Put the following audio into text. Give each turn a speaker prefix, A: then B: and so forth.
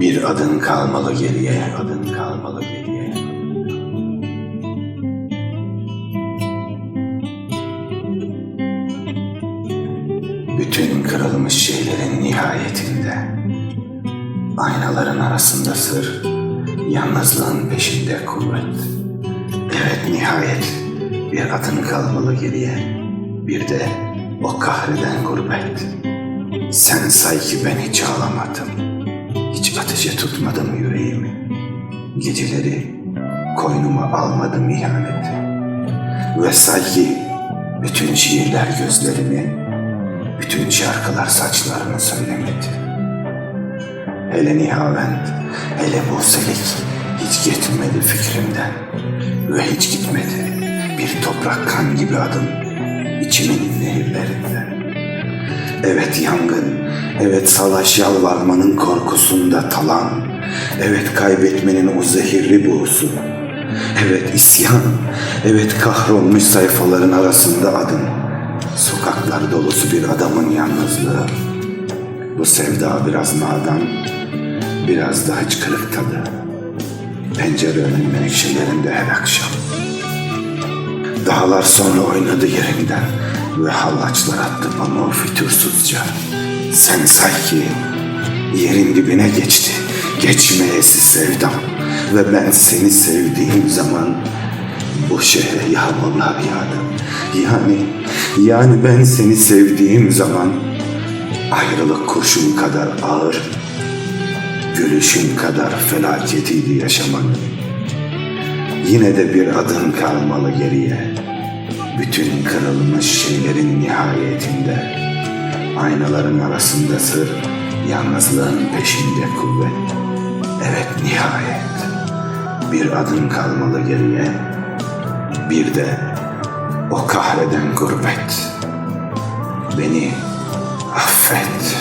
A: Bir adın kalmalı geriye, adın kalmalı geriye. Bütün kırılmış şeylerin nihayetinde, aynaların arasında sır, yalnızlığın peşinde kuvvet. Evet nihayet bir adın kalmalı geriye, bir de o kahreden gurbet. Sen say ki ben hiç ağlamadım. Hiç ateşe tutmadım yüreğimi. Geceleri koynuma almadım ihaneti. Ve say ki bütün şiirler gözlerimi, bütün şarkılar saçlarını söylemedi. Hele Nihavend, hele Buselik hiç gitmedi fikrimden. Ve hiç gitmedi bir toprak kan gibi adım içimin nehirlerinden. Evet yangın, evet savaş yalvarmanın korkusunda talan, evet kaybetmenin o zehirli buğusu, evet isyan, evet kahrolmuş sayfaların arasında adım, sokaklar dolusu bir adamın yalnızlığı. Bu sevda biraz nadan, biraz da hıçkırık tadı. Pencere önün menekşelerinde her akşam. Dağlar sonra oynadı yerinden ve hallaçlar attı pamuğu fütursuzca. Sen say ki yerin dibine geçti, geçmeyesi sevdam ve ben seni sevdiğim zaman bu şehre yağmurlar yağdı. Yani, yani ben seni sevdiğim zaman ayrılık kurşun kadar ağır, gülüşün kadar felaketiydi yaşamanın. Yine de bir adın kalmalı geriye. Bütün kırılmış şeylerin nihayetinde. Aynaların arasında sır, yalnızlığın peşinde kuvvet. Evet nihayet. Bir adın kalmalı geriye. Bir de o kahreden gurbet. Beni affet.